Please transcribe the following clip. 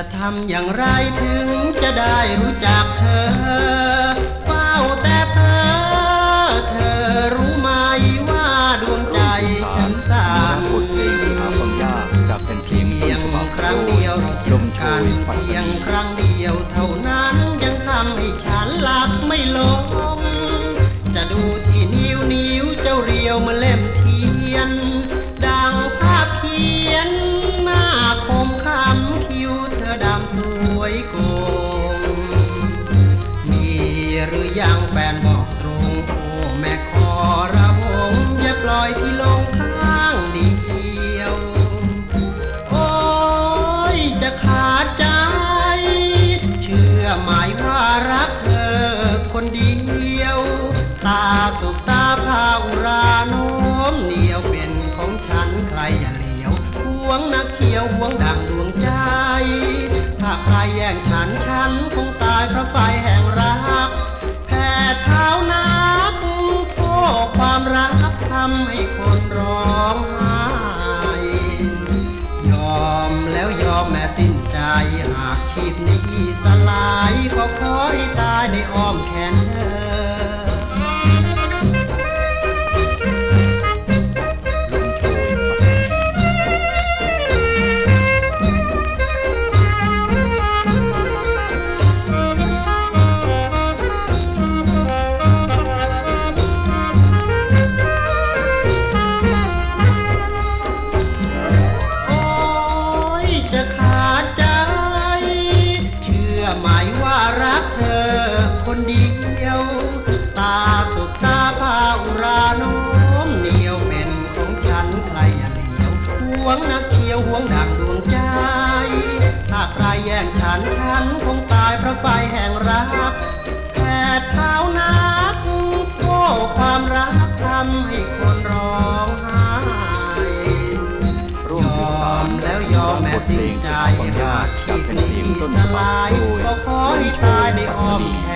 จะทำอย่างไรถึงจะได้รู้จักเธอ เฝ้าแต่เธอเธอรู้ไหมว่าดวงใจฉันสั่นบทเพลงที่หาความยากจากเป็นเพลงเพียงครั้งเดียวลเจมโชกันยพัฒเพียงครั้งเดียวเท่านั้นยังทำให้ฉันหลับไม่ลง จะดูที่นิ้วนิ้วเจ้าเรียวมาเล่มเทียน สวยโกงมีหรือยังแฟนบอกตรงโอ้แม่ขอระวงอย่าปล่อยพี่ลงข้างเดียว โอ้ยจะขา ใครแย่งฉันฉันคงตายเพราะไฟแห่งรักแผ่เท้านักโอ้ความรักทำให้คนร้องไห้ยอมแล้วยอมแม้สิ้นใจหากชีพนี้สลายก็ขอให้ตายในอ้อมแขนเธอ คนเดียว ตาสุกตาพาอุราโน้มเหนียวเป็นของฉันใครอย่าเหลียวห่วงนักเที่ยวห่วงดังดวงใจ ถ้าใครแย่งฉันฉันคงตายเพราะไฟแห่งรักแค่เท้านักโอ้ความรักทำให้คนร้องไห้ร่วมยอมแล้วยอมแม้สิ้นใจที่หาความยากจากเป็นเพลงต้นฉบับโดยก็ขอให้ตายในอ้อมแขน